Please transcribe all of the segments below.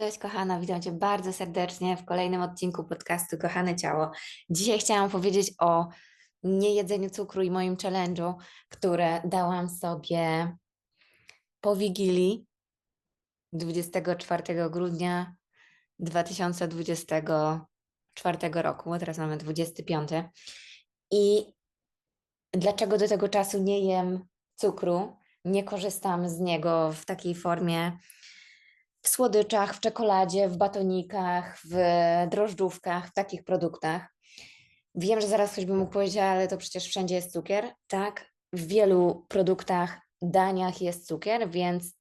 Cześć kochana, witam Cię bardzo serdecznie w kolejnym odcinku podcastu Kochane Ciało. Dzisiaj chciałam powiedzieć o niejedzeniu cukru i moim challenge'u, które dałam sobie po Wigilii 24 grudnia 2024 roku, teraz mamy 25. I dlaczego do tego czasu nie jem cukru, nie korzystam z niego w takiej formie w słodyczach, w czekoladzie, w batonikach, w drożdżówkach, w takich produktach. Wiem, że zaraz ktoś by mógł powiedzieć, ale to przecież wszędzie jest cukier. Tak, w wielu produktach, daniach jest cukier, więc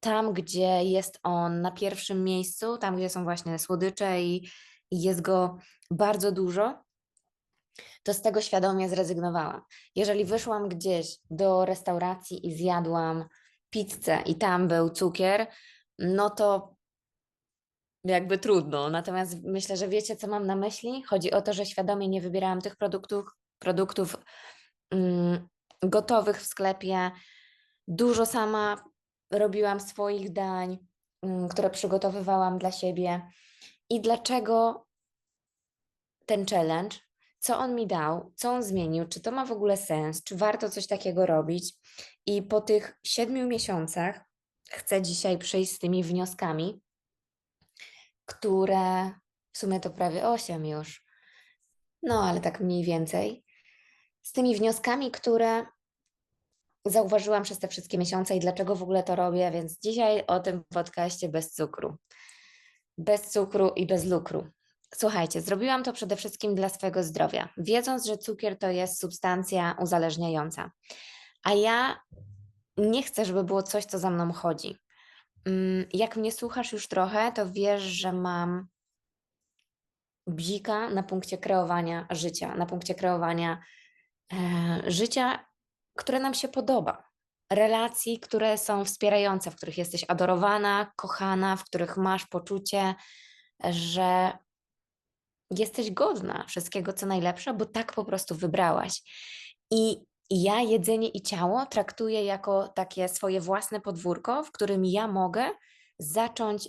tam, gdzie jest on na pierwszym miejscu, tam, gdzie są właśnie słodycze i, i jest go bardzo dużo, to z tego świadomie zrezygnowałam. Jeżeli wyszłam gdzieś do restauracji i zjadłam pizzę i tam był cukier, no to jakby trudno. Natomiast myślę, że wiecie, co mam na myśli. Chodzi o to, że świadomie nie wybierałam tych produktów, produktów mm, gotowych w sklepie. Dużo sama robiłam swoich dań, mm, które przygotowywałam dla siebie. I dlaczego ten challenge? Co on mi dał? Co on zmienił? Czy to ma w ogóle sens? Czy warto coś takiego robić? I po tych siedmiu miesiącach chcę dzisiaj przyjść z tymi wnioskami, które w sumie to prawie 8 już, no ale tak mniej więcej, z tymi wnioskami, które zauważyłam przez te wszystkie miesiące i dlaczego w ogóle to robię, więc dzisiaj o tym podcaście bez cukru. Bez cukru i bez lukru. Słuchajcie, zrobiłam to przede wszystkim dla swojego zdrowia, wiedząc, że cukier to jest substancja uzależniająca. A ja nie chcę, żeby było coś, co za mną chodzi. Mm, jak mnie słuchasz już trochę, to wiesz, że mam bzika na punkcie kreowania życia, na punkcie kreowania e, życia, które nam się podoba. Relacji, które są wspierające, w których jesteś adorowana, kochana, w których masz poczucie, że jesteś godna wszystkiego, co najlepsze, bo tak po prostu wybrałaś. I i ja jedzenie i ciało traktuję jako takie swoje własne podwórko, w którym ja mogę zacząć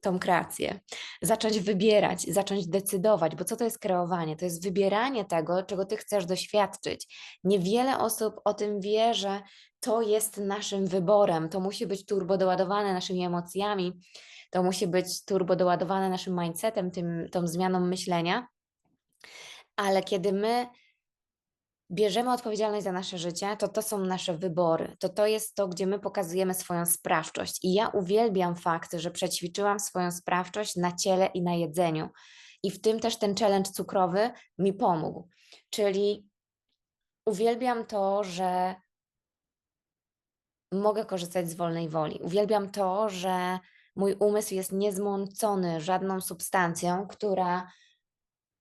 tą kreację, zacząć wybierać, zacząć decydować, bo co to jest kreowanie? To jest wybieranie tego, czego ty chcesz doświadczyć. Niewiele osób o tym wie, że to jest naszym wyborem, to musi być turbo doładowane naszymi emocjami, to musi być turbo doładowane naszym mindsetem, tym, tą zmianą myślenia. Ale kiedy my bierzemy odpowiedzialność za nasze życie, to to są nasze wybory. To to jest to, gdzie my pokazujemy swoją sprawczość. I ja uwielbiam fakt, że przećwiczyłam swoją sprawczość na ciele i na jedzeniu. I w tym też ten challenge cukrowy mi pomógł. Czyli uwielbiam to, że mogę korzystać z wolnej woli. Uwielbiam to, że mój umysł jest niezmącony żadną substancją, która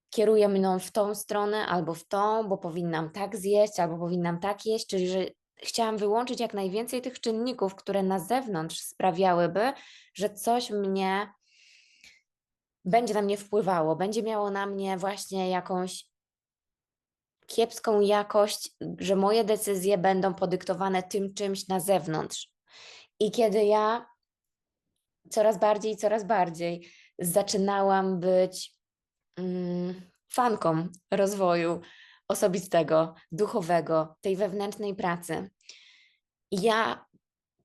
kieruje mną w tą stronę albo w tą, bo powinnam tak zjeść, albo powinnam tak jeść, czyli że chciałam wyłączyć jak najwięcej tych czynników, które na zewnątrz sprawiałyby, że coś mnie będzie na mnie wpływało, będzie miało na mnie właśnie jakąś kiepską jakość, że moje decyzje będą podyktowane tym czymś na zewnątrz. I kiedy ja coraz bardziej, coraz bardziej zaczynałam być fanką rozwoju osobistego, duchowego, tej wewnętrznej pracy. Ja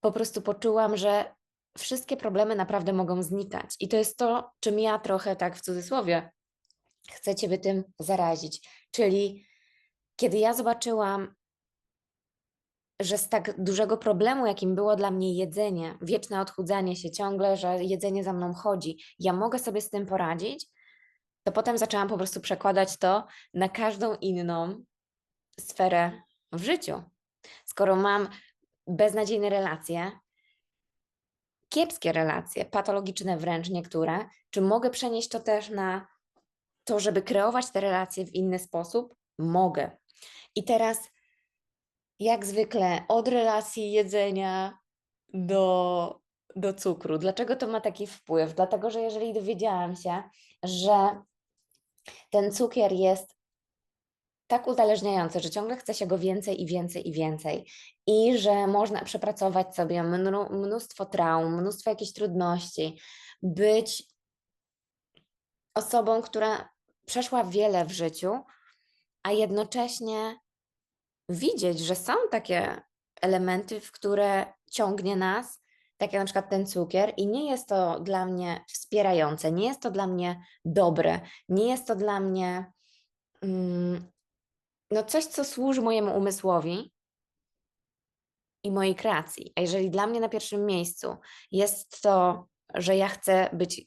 po prostu poczułam, że wszystkie problemy naprawdę mogą znikać. I to jest to, czym ja trochę tak w cudzysłowie chcę Ciebie tym zarazić. Czyli kiedy ja zobaczyłam, że z tak dużego problemu, jakim było dla mnie jedzenie, wieczne odchudzanie się ciągle, że jedzenie za mną chodzi, ja mogę sobie z tym poradzić, to potem zaczęłam po prostu przekładać to na każdą inną sferę w życiu. Skoro mam beznadziejne relacje, kiepskie relacje, patologiczne wręcz niektóre, czy mogę przenieść to też na to, żeby kreować te relacje w inny sposób? Mogę. I teraz, jak zwykle, od relacji jedzenia do, do cukru. Dlaczego to ma taki wpływ? Dlatego, że jeżeli dowiedziałam się, że ten cukier jest tak uzależniające, że ciągle chce się go więcej i więcej i więcej. I że można przepracować sobie mnóstwo traum, mnóstwo jakichś trudności, być osobą, która przeszła wiele w życiu, a jednocześnie widzieć, że są takie elementy, w które ciągnie nas, tak jak na przykład ten cukier, i nie jest to dla mnie wspierające, nie jest to dla mnie dobre, nie jest to dla mnie mm, no coś, co służy mojemu umysłowi i mojej kreacji. A jeżeli dla mnie na pierwszym miejscu jest to, że ja chcę być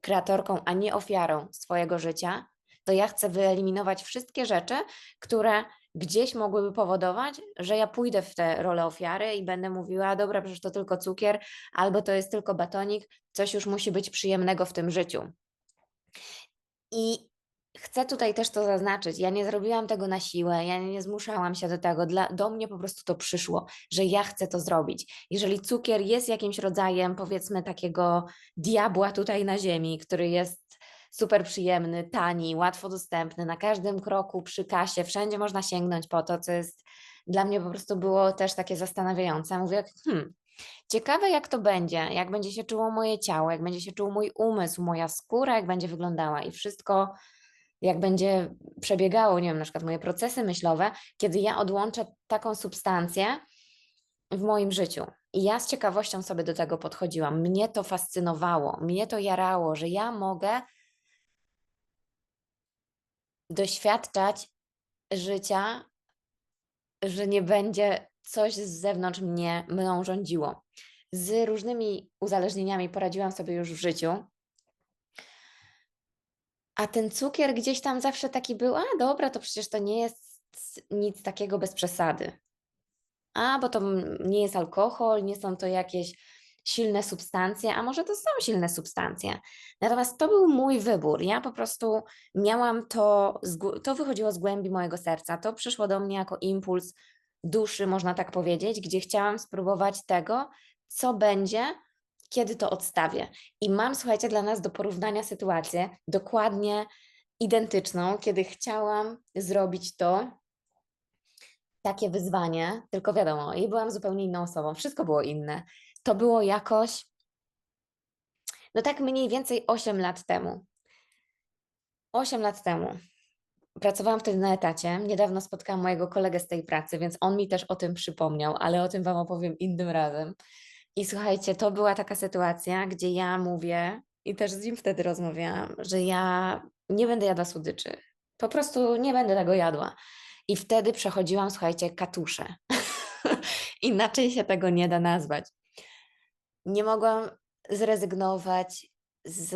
kreatorką, a nie ofiarą swojego życia, to ja chcę wyeliminować wszystkie rzeczy, które gdzieś mogłyby powodować, że ja pójdę w tę rolę ofiary i będę mówiła, dobra, przecież to tylko cukier, albo to jest tylko batonik, coś już musi być przyjemnego w tym życiu. I chcę tutaj też to zaznaczyć. Ja nie zrobiłam tego na siłę, ja nie zmuszałam się do tego. Dla, do mnie po prostu to przyszło, że ja chcę to zrobić. Jeżeli cukier jest jakimś rodzajem, powiedzmy, takiego diabła tutaj na ziemi, który jest super przyjemny, tani, łatwo dostępny, na każdym kroku, przy kasie, wszędzie można sięgnąć po to, co jest dla mnie po prostu było też takie zastanawiające. Mówię, hmm, ciekawe jak to będzie, jak będzie się czuło moje ciało, jak będzie się czuł mój umysł, moja skóra, jak będzie wyglądała i wszystko jak będzie przebiegało, nie wiem, na przykład moje procesy myślowe, kiedy ja odłączę taką substancję w moim życiu. I ja z ciekawością sobie do tego podchodziłam. Mnie to fascynowało, mnie to jarało, że ja mogę doświadczać życia, że nie będzie coś z zewnątrz mnie, mną rządziło. Z różnymi uzależnieniami poradziłam sobie już w życiu. A ten cukier gdzieś tam zawsze taki był, a dobra, to przecież to nie jest nic takiego bez przesady. A, bo to nie jest alkohol, nie są to jakieś silne substancje, a może to są silne substancje. Natomiast to był mój wybór. Ja po prostu miałam to, to wychodziło z głębi mojego serca. To przyszło do mnie jako impuls duszy, można tak powiedzieć, gdzie chciałam spróbować tego, co będzie, kiedy to odstawię. I mam, słuchajcie, dla nas do porównania sytuację dokładnie identyczną, kiedy chciałam zrobić to, takie wyzwanie, tylko wiadomo, i byłam zupełnie inną osobą, wszystko było inne. To było jakoś, no tak mniej więcej 8 lat temu. 8 lat temu. Pracowałam wtedy na etacie. Niedawno spotkałam mojego kolegę z tej pracy, więc on mi też o tym przypomniał, ale o tym Wam opowiem innym razem. I słuchajcie, to była taka sytuacja, gdzie ja mówię, i też z nim wtedy rozmawiałam, że ja nie będę jadła słodyczy. Po prostu nie będę tego jadła. I wtedy przechodziłam, słuchajcie, katusze. Inaczej się tego nie da nazwać. Nie mogłam zrezygnować z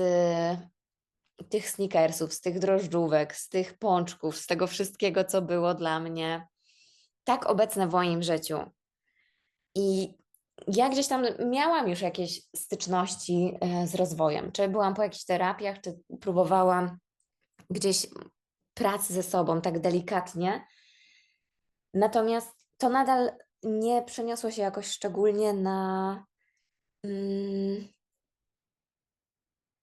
tych sneakersów, z tych drożdżówek, z tych pączków, z tego wszystkiego, co było dla mnie tak obecne w moim życiu. I ja gdzieś tam miałam już jakieś styczności e, z rozwojem. Czy byłam po jakichś terapiach, czy próbowałam gdzieś pracy ze sobą tak delikatnie. Natomiast to nadal nie przeniosło się jakoś szczególnie na,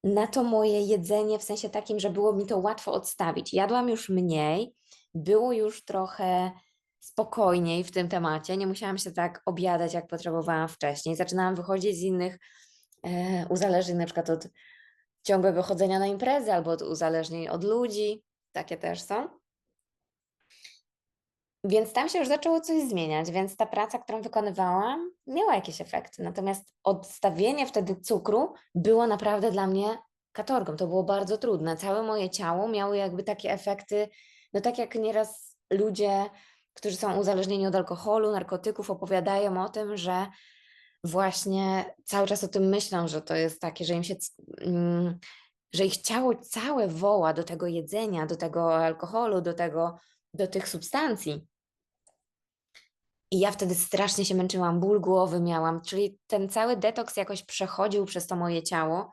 na to moje jedzenie, w sensie takim, że było mi to łatwo odstawić. Jadłam już mniej, było już trochę spokojniej w tym temacie. Nie musiałam się tak obiadać, jak potrzebowałam wcześniej. Zaczynałam wychodzić z innych e, uzależnień, na przykład od ciągłego chodzenia na imprezy albo od uzależnień od ludzi. Takie też są. Więc tam się już zaczęło coś zmieniać, więc ta praca, którą wykonywałam, miała jakieś efekty. Natomiast odstawienie wtedy cukru było naprawdę dla mnie katorgą. To było bardzo trudne. Całe moje ciało miało jakby takie efekty, no tak jak nieraz ludzie którzy są uzależnieni od alkoholu, narkotyków, opowiadają o tym, że właśnie cały czas o tym myślą, że to jest takie, że im się, mm, że ich ciało całe woła do tego jedzenia, do tego alkoholu, do tego, do tych substancji. I ja wtedy strasznie się męczyłam, ból głowy miałam, czyli ten cały detoks jakoś przechodził przez to moje ciało.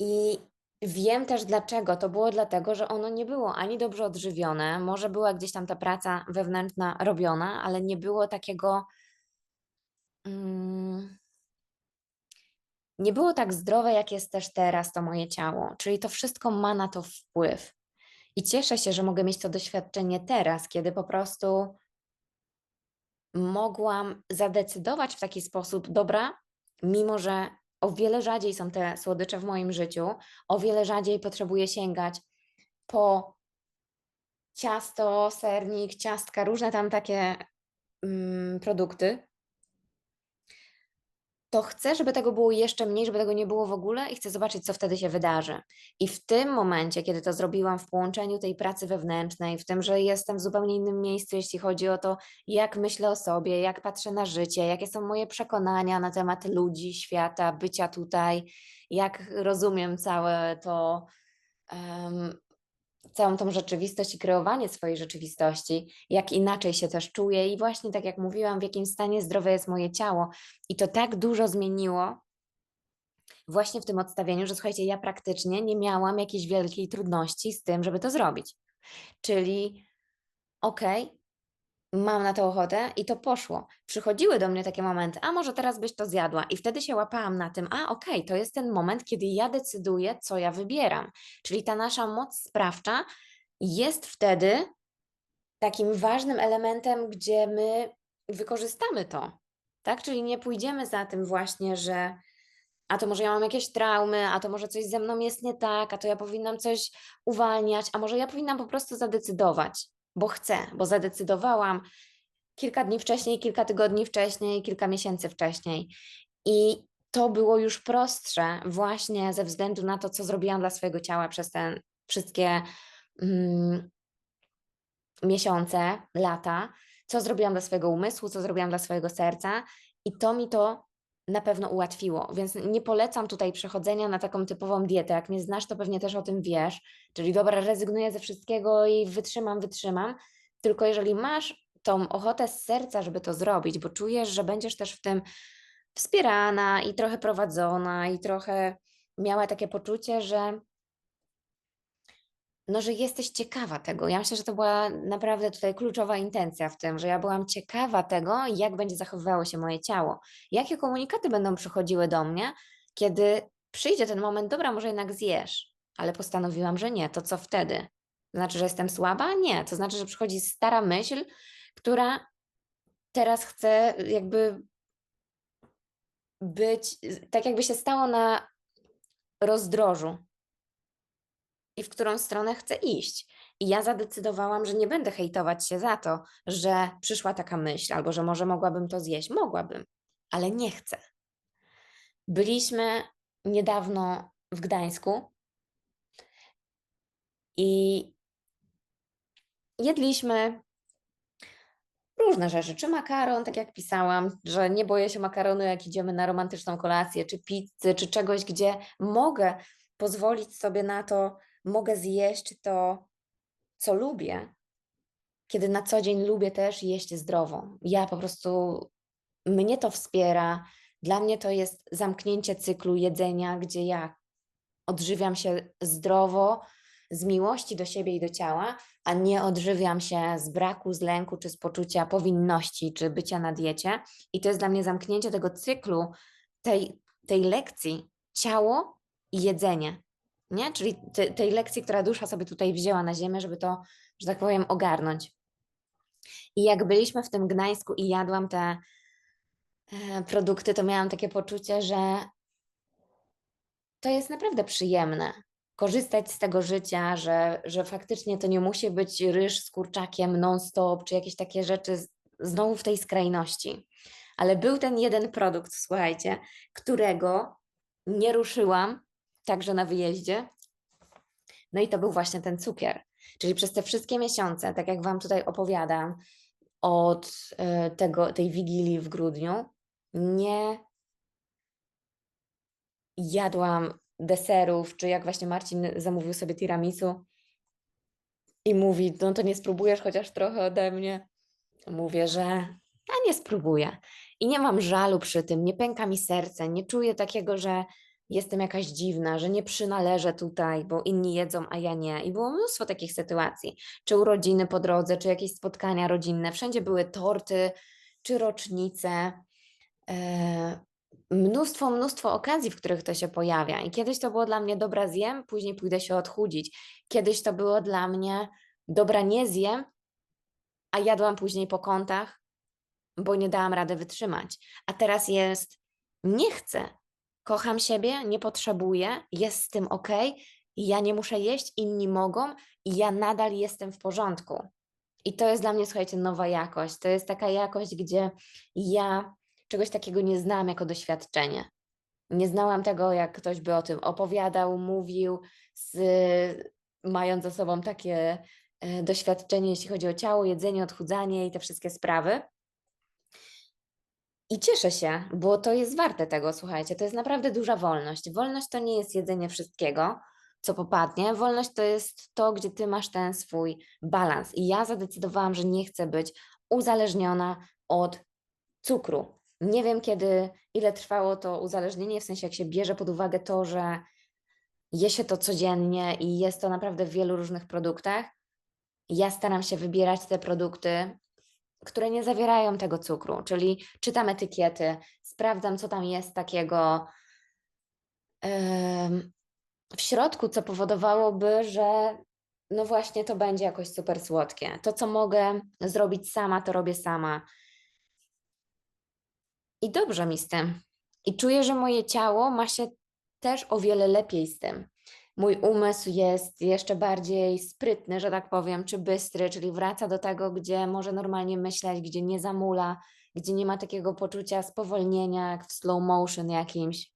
I Wiem też dlaczego. To było dlatego, że ono nie było ani dobrze odżywione, może była gdzieś tam ta praca wewnętrzna robiona, ale nie było takiego. Mm, nie było tak zdrowe, jak jest też teraz to moje ciało. Czyli to wszystko ma na to wpływ. I cieszę się, że mogę mieć to doświadczenie teraz, kiedy po prostu mogłam zadecydować w taki sposób, dobra, mimo że o wiele rzadziej są te słodycze w moim życiu, o wiele rzadziej potrzebuję sięgać po ciasto, sernik, ciastka, różne tam takie mm, produkty, to chcę, żeby tego było jeszcze mniej, żeby tego nie było w ogóle i chcę zobaczyć, co wtedy się wydarzy. I w tym momencie, kiedy to zrobiłam w połączeniu tej pracy wewnętrznej, w tym, że jestem w zupełnie innym miejscu, jeśli chodzi o to, jak myślę o sobie, jak patrzę na życie, jakie są moje przekonania na temat ludzi, świata, bycia tutaj, jak rozumiem całe to. Um, całą tą rzeczywistość i kreowanie swojej rzeczywistości, jak inaczej się też czuję i właśnie tak jak mówiłam, w jakim stanie zdrowe jest moje ciało. I to tak dużo zmieniło właśnie w tym odstawieniu, że słuchajcie, ja praktycznie nie miałam jakiejś wielkiej trudności z tym, żeby to zrobić. Czyli okej, okay, mam na to ochotę i to poszło. Przychodziły do mnie takie momenty, a może teraz byś to zjadła, i wtedy się łapałam na tym, a okej, okay, to jest ten moment, kiedy ja decyduję, co ja wybieram. Czyli ta nasza moc sprawcza jest wtedy takim ważnym elementem, gdzie my wykorzystamy to. Tak? Czyli nie pójdziemy za tym właśnie, że a to może ja mam jakieś traumy, a to może coś ze mną jest nie tak, a to ja powinnam coś uwalniać, a może ja powinnam po prostu zadecydować bo chcę, bo zadecydowałam kilka dni wcześniej, kilka tygodni wcześniej, kilka miesięcy wcześniej. I to było już prostsze, właśnie ze względu na to, co zrobiłam dla swojego ciała przez te wszystkie mm, miesiące, lata, co zrobiłam dla swojego umysłu, co zrobiłam dla swojego serca. I to mi to na pewno ułatwiło. Więc nie polecam tutaj przechodzenia na taką typową dietę. Jak mnie znasz, to pewnie też o tym wiesz. Czyli dobra, rezygnuję ze wszystkiego i wytrzymam, wytrzymam. Tylko jeżeli masz tą ochotę z serca, żeby to zrobić, bo czujesz, że będziesz też w tym wspierana i trochę prowadzona, i trochę miała takie poczucie, że no, że jesteś ciekawa tego. Ja myślę, że to była naprawdę tutaj kluczowa intencja w tym, że ja byłam ciekawa tego, jak będzie zachowywało się moje ciało, jakie komunikaty będą przychodziły do mnie, kiedy przyjdzie ten moment, dobra, może jednak zjesz, ale postanowiłam, że nie, to co wtedy? To znaczy, że jestem słaba? Nie, to znaczy, że przychodzi stara myśl, która teraz chce jakby być, tak jakby się stało na rozdrożu, i w którą stronę chcę iść. I ja zadecydowałam, że nie będę hejtować się za to, że przyszła taka myśl, albo że może mogłabym to zjeść. Mogłabym, ale nie chcę. Byliśmy niedawno w Gdańsku i jedliśmy różne rzeczy, czy makaron, tak jak pisałam, że nie boję się makaronu, jak idziemy na romantyczną kolację, czy pizzy, czy czegoś, gdzie mogę pozwolić sobie na to, mogę zjeść to, co lubię, kiedy na co dzień lubię też jeść zdrowo. Ja po prostu, mnie to wspiera. Dla mnie to jest zamknięcie cyklu jedzenia, gdzie ja odżywiam się zdrowo, z miłości do siebie i do ciała, a nie odżywiam się z braku, z lęku, czy z poczucia powinności, czy bycia na diecie. I to jest dla mnie zamknięcie tego cyklu, tej, tej lekcji ciało i jedzenie nie? Czyli te, tej lekcji, która dusza sobie tutaj wzięła na ziemię, żeby to, że tak powiem, ogarnąć. I jak byliśmy w tym Gdańsku i jadłam te e, produkty, to miałam takie poczucie, że to jest naprawdę przyjemne. Korzystać z tego życia, że, że faktycznie to nie musi być ryż z kurczakiem non-stop, czy jakieś takie rzeczy znowu w tej skrajności. Ale był ten jeden produkt, słuchajcie, którego nie ruszyłam także na wyjeździe. No i to był właśnie ten cukier. Czyli przez te wszystkie miesiące, tak jak Wam tutaj opowiadam, od e, tego, tej wigilii w grudniu, nie jadłam deserów, czy jak właśnie Marcin zamówił sobie tiramisu i mówi, no to nie spróbujesz chociaż trochę ode mnie. Mówię, że a nie spróbuję. I nie mam żalu przy tym, nie pęka mi serce, nie czuję takiego, że jestem jakaś dziwna, że nie przynależę tutaj, bo inni jedzą, a ja nie. I było mnóstwo takich sytuacji, czy urodziny po drodze, czy jakieś spotkania rodzinne. Wszędzie były torty, czy rocznice. E, mnóstwo, mnóstwo okazji, w których to się pojawia. I kiedyś to było dla mnie dobra zjem, później pójdę się odchudzić. Kiedyś to było dla mnie dobra nie zjem, a jadłam później po kątach, bo nie dałam rady wytrzymać. A teraz jest nie chcę, kocham siebie, nie potrzebuję, jest z tym ok, ja nie muszę jeść, inni mogą i ja nadal jestem w porządku. I to jest dla mnie, słuchajcie, nowa jakość. To jest taka jakość, gdzie ja czegoś takiego nie znam jako doświadczenie. Nie znałam tego, jak ktoś by o tym opowiadał, mówił, z, mając za sobą takie e, doświadczenie, jeśli chodzi o ciało, jedzenie, odchudzanie i te wszystkie sprawy. I cieszę się, bo to jest warte tego, słuchajcie. To jest naprawdę duża wolność. Wolność to nie jest jedzenie wszystkiego, co popadnie. Wolność to jest to, gdzie ty masz ten swój balans. I ja zadecydowałam, że nie chcę być uzależniona od cukru. Nie wiem kiedy, ile trwało to uzależnienie, w sensie jak się bierze pod uwagę to, że je się to codziennie i jest to naprawdę w wielu różnych produktach. Ja staram się wybierać te produkty, które nie zawierają tego cukru, czyli czytam etykiety, sprawdzam, co tam jest takiego w środku, co powodowałoby, że no właśnie to będzie jakoś super słodkie. To, co mogę zrobić sama, to robię sama. I dobrze mi z tym. I czuję, że moje ciało ma się też o wiele lepiej z tym. Mój umysł jest jeszcze bardziej sprytny, że tak powiem, czy bystry, czyli wraca do tego, gdzie może normalnie myśleć, gdzie nie zamula, gdzie nie ma takiego poczucia spowolnienia, jak w slow motion jakimś.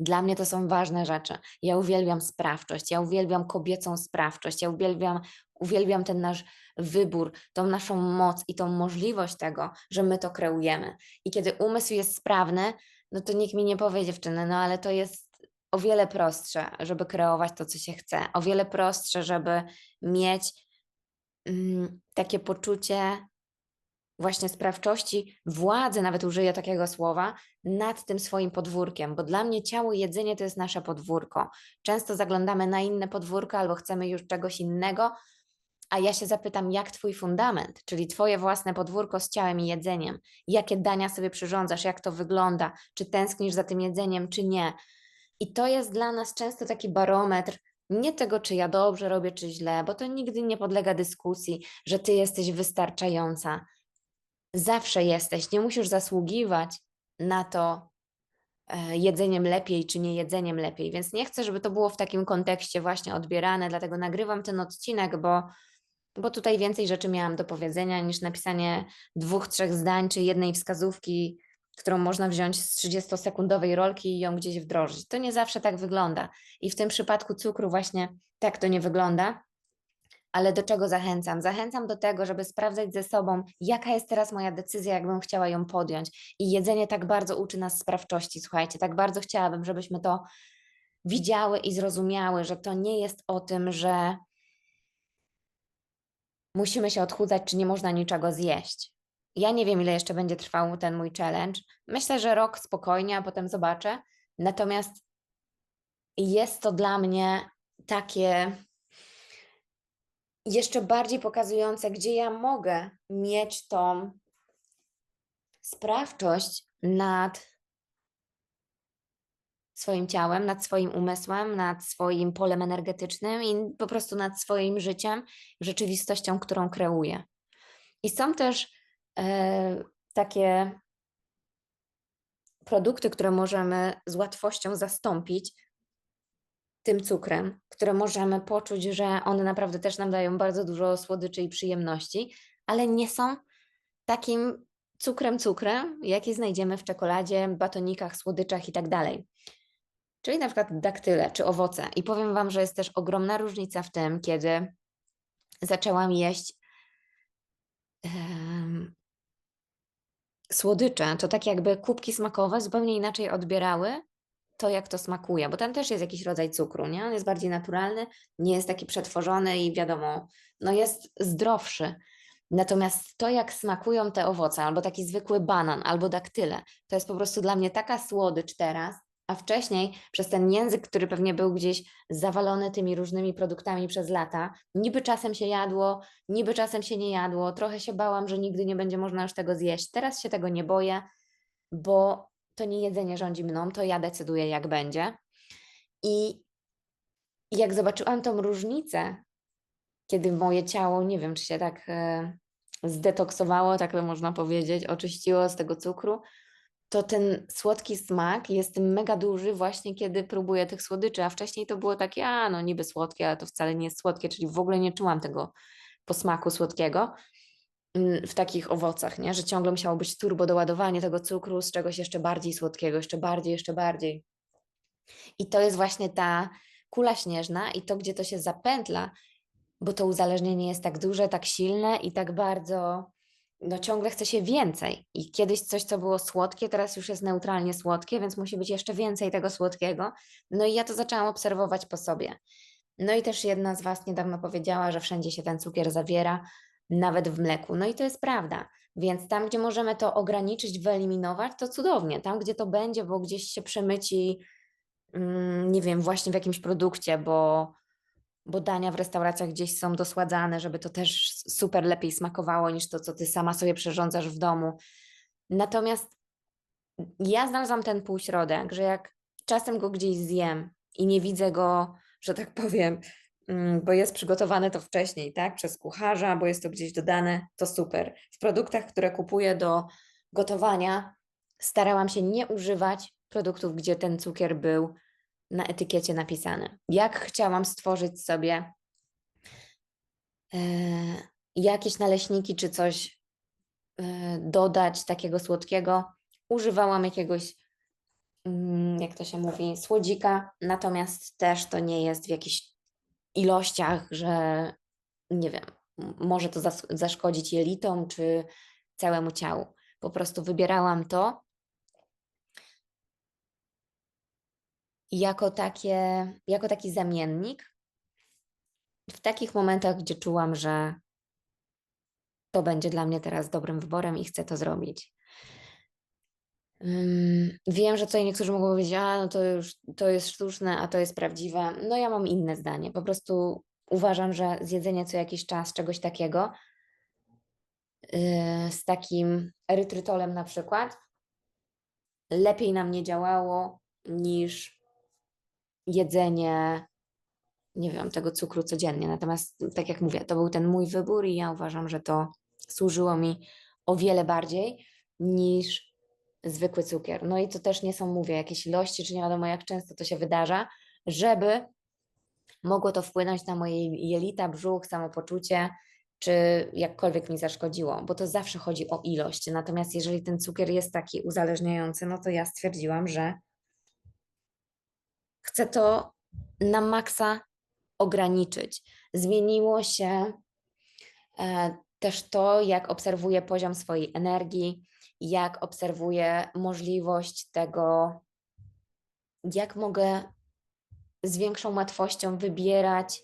Dla mnie to są ważne rzeczy. Ja uwielbiam sprawczość, ja uwielbiam kobiecą sprawczość, ja uwielbiam, uwielbiam ten nasz wybór, tą naszą moc i tą możliwość tego, że my to kreujemy. I kiedy umysł jest sprawny, no to nikt mi nie powie, dziewczyny, no ale to jest o wiele prostsze, żeby kreować to, co się chce, o wiele prostsze, żeby mieć mm, takie poczucie właśnie sprawczości, władzy, nawet użyję takiego słowa, nad tym swoim podwórkiem, bo dla mnie ciało i jedzenie to jest nasze podwórko. Często zaglądamy na inne podwórko albo chcemy już czegoś innego, a ja się zapytam, jak Twój fundament, czyli Twoje własne podwórko z ciałem i jedzeniem, jakie dania sobie przyrządzasz, jak to wygląda, czy tęsknisz za tym jedzeniem, czy nie. I to jest dla nas często taki barometr, nie tego, czy ja dobrze robię, czy źle, bo to nigdy nie podlega dyskusji, że Ty jesteś wystarczająca. Zawsze jesteś, nie musisz zasługiwać na to e, jedzeniem lepiej, czy nie jedzeniem lepiej. Więc nie chcę, żeby to było w takim kontekście właśnie odbierane, dlatego nagrywam ten odcinek, bo bo tutaj więcej rzeczy miałam do powiedzenia niż napisanie dwóch, trzech zdań czy jednej wskazówki, którą można wziąć z 30-sekundowej rolki i ją gdzieś wdrożyć. To nie zawsze tak wygląda. I w tym przypadku cukru właśnie tak to nie wygląda. Ale do czego zachęcam? Zachęcam do tego, żeby sprawdzać ze sobą, jaka jest teraz moja decyzja, jakbym chciała ją podjąć. I jedzenie tak bardzo uczy nas sprawczości. Słuchajcie, tak bardzo chciałabym, żebyśmy to widziały i zrozumiały, że to nie jest o tym, że musimy się odchudzać, czy nie można niczego zjeść. Ja nie wiem, ile jeszcze będzie trwał ten mój challenge. Myślę, że rok spokojnie, a potem zobaczę. Natomiast jest to dla mnie takie jeszcze bardziej pokazujące, gdzie ja mogę mieć tą sprawczość nad swoim ciałem, nad swoim umysłem, nad swoim polem energetycznym i po prostu nad swoim życiem, rzeczywistością, którą kreuję. I są też takie produkty, które możemy z łatwością zastąpić tym cukrem, które możemy poczuć, że one naprawdę też nam dają bardzo dużo słodyczy i przyjemności, ale nie są takim cukrem, cukrem, jaki znajdziemy w czekoladzie, batonikach, słodyczach i tak dalej czyli na przykład daktyle czy owoce. I powiem Wam, że jest też ogromna różnica w tym, kiedy zaczęłam jeść słodycze, to tak jakby kubki smakowe zupełnie inaczej odbierały to, jak to smakuje, bo tam też jest jakiś rodzaj cukru, nie? On jest bardziej naturalny, nie jest taki przetworzony i wiadomo, no jest zdrowszy. Natomiast to, jak smakują te owoce, albo taki zwykły banan, albo daktyle, to jest po prostu dla mnie taka słodycz teraz, a wcześniej przez ten język, który pewnie był gdzieś zawalony tymi różnymi produktami przez lata, niby czasem się jadło, niby czasem się nie jadło, trochę się bałam, że nigdy nie będzie można już tego zjeść. Teraz się tego nie boję, bo to nie jedzenie rządzi mną, to ja decyduję, jak będzie. I jak zobaczyłam tą różnicę, kiedy moje ciało, nie wiem, czy się tak e, zdetoksowało, tak to można powiedzieć, oczyściło z tego cukru, to ten słodki smak jest mega duży właśnie, kiedy próbuję tych słodyczy, a wcześniej to było takie, a no niby słodkie, ale to wcale nie jest słodkie, czyli w ogóle nie czułam tego posmaku słodkiego mm, w takich owocach, nie? że ciągle musiało być turbo doładowanie tego cukru z czegoś jeszcze bardziej słodkiego, jeszcze bardziej, jeszcze bardziej. I to jest właśnie ta kula śnieżna i to, gdzie to się zapętla, bo to uzależnienie jest tak duże, tak silne i tak bardzo, no ciągle chce się więcej. I kiedyś coś, co było słodkie, teraz już jest neutralnie słodkie, więc musi być jeszcze więcej tego słodkiego. No i ja to zaczęłam obserwować po sobie. No i też jedna z Was niedawno powiedziała, że wszędzie się ten cukier zawiera, nawet w mleku. No i to jest prawda. Więc tam, gdzie możemy to ograniczyć, wyeliminować, to cudownie. Tam, gdzie to będzie, bo gdzieś się przemyci, mm, nie wiem, właśnie w jakimś produkcie, bo, bo dania w restauracjach gdzieś są dosładzane, żeby to też super lepiej smakowało niż to, co ty sama sobie przyrządzasz w domu. Natomiast ja znalazłam ten półśrodek, że jak czasem go gdzieś zjem i nie widzę go że tak powiem, mm, bo jest przygotowane to wcześniej, tak, przez kucharza, bo jest to gdzieś dodane, to super. W produktach, które kupuję do gotowania, starałam się nie używać produktów, gdzie ten cukier był na etykiecie napisany. Jak chciałam stworzyć sobie e, jakieś naleśniki czy coś e, dodać takiego słodkiego, używałam jakiegoś Mm, jak to się mówi, słodzika, natomiast też to nie jest w jakichś ilościach, że nie wiem, może to zaszkodzić jelitom czy całemu ciału. Po prostu wybierałam to jako, takie, jako taki zamiennik w takich momentach, gdzie czułam, że to będzie dla mnie teraz dobrym wyborem i chcę to zrobić. Wiem, że tutaj niektórzy mogą powiedzieć, a no to już to jest sztuczne, a to jest prawdziwe. No ja mam inne zdanie. Po prostu uważam, że zjedzenie co jakiś czas czegoś takiego yy, z takim erytrytolem na przykład lepiej nam nie działało niż jedzenie, nie wiem, tego cukru codziennie. Natomiast tak jak mówię, to był ten mój wybór i ja uważam, że to służyło mi o wiele bardziej niż zwykły cukier. No i to też nie są, mówię, jakieś ilości, czy nie wiadomo jak często to się wydarza, żeby mogło to wpłynąć na moje jelita, brzuch, samopoczucie, czy jakkolwiek mi zaszkodziło, bo to zawsze chodzi o ilość. Natomiast jeżeli ten cukier jest taki uzależniający, no to ja stwierdziłam, że chcę to na maksa ograniczyć. Zmieniło się e, też to, jak obserwuję poziom swojej energii, jak obserwuję możliwość tego, jak mogę z większą łatwością wybierać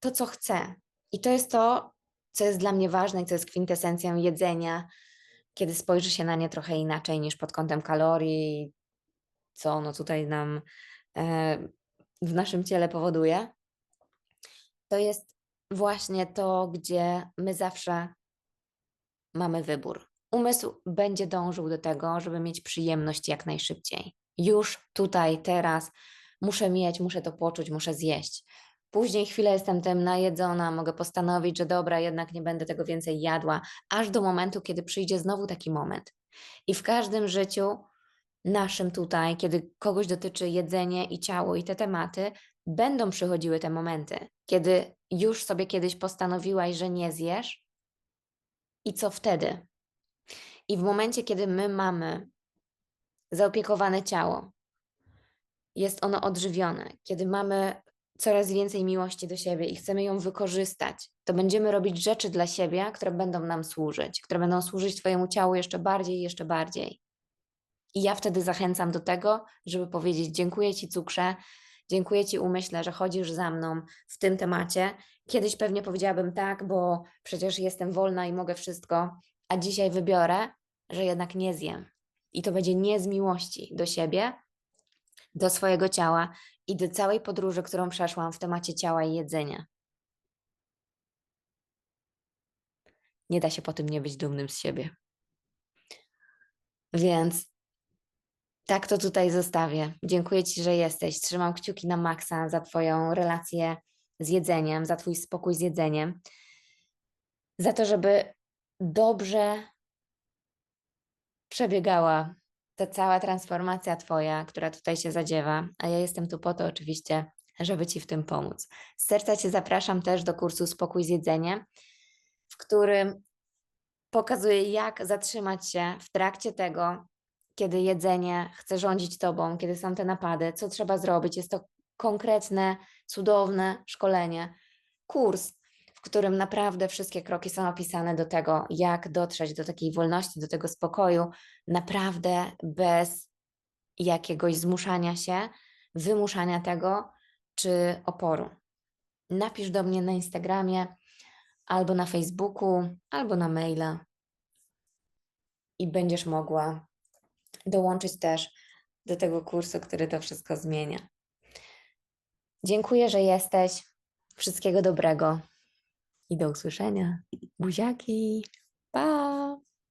to, co chcę. I to jest to, co jest dla mnie ważne i co jest kwintesencją jedzenia, kiedy spojrzy się na nie trochę inaczej niż pod kątem kalorii, co ono tutaj nam e, w naszym ciele powoduje. To jest właśnie to, gdzie my zawsze mamy wybór. Umysł będzie dążył do tego, żeby mieć przyjemność jak najszybciej. Już tutaj, teraz muszę mieć, muszę to poczuć, muszę zjeść. Później chwilę jestem tym najedzona, mogę postanowić, że dobra, jednak nie będę tego więcej jadła, aż do momentu, kiedy przyjdzie znowu taki moment. I w każdym życiu naszym tutaj, kiedy kogoś dotyczy jedzenie i ciało i te tematy, będą przychodziły te momenty, kiedy już sobie kiedyś postanowiłaś, że nie zjesz. I co wtedy? I w momencie, kiedy my mamy zaopiekowane ciało, jest ono odżywione, kiedy mamy coraz więcej miłości do siebie i chcemy ją wykorzystać, to będziemy robić rzeczy dla siebie, które będą nam służyć, które będą służyć Twojemu ciału jeszcze bardziej jeszcze bardziej. I ja wtedy zachęcam do tego, żeby powiedzieć: Dziękuję Ci, cukrze, dziękuję Ci, umyśle, że chodzisz za mną w tym temacie. Kiedyś pewnie powiedziałabym tak, bo przecież jestem wolna i mogę wszystko, a dzisiaj wybiorę, że jednak nie zjem. I to będzie nie z miłości do siebie, do swojego ciała i do całej podróży, którą przeszłam w temacie ciała i jedzenia. Nie da się po tym nie być dumnym z siebie. Więc tak to tutaj zostawię. Dziękuję Ci, że jesteś. Trzymam kciuki na maksa za Twoją relację z jedzeniem, za Twój spokój z jedzeniem, za to, żeby dobrze przebiegała ta cała transformacja Twoja, która tutaj się zadziewa, a ja jestem tu po to oczywiście, żeby Ci w tym pomóc. Z serca Cię zapraszam też do kursu Spokój z jedzeniem, w którym pokazuję, jak zatrzymać się w trakcie tego, kiedy jedzenie chce rządzić Tobą, kiedy są te napady, co trzeba zrobić. Jest to konkretne, cudowne szkolenie, kurs, w którym naprawdę wszystkie kroki są opisane do tego, jak dotrzeć do takiej wolności, do tego spokoju, naprawdę bez jakiegoś zmuszania się, wymuszania tego czy oporu. Napisz do mnie na Instagramie, albo na Facebooku, albo na maila i będziesz mogła dołączyć też do tego kursu, który to wszystko zmienia. Dziękuję, że jesteś. Wszystkiego dobrego i do usłyszenia. Buziaki. Pa!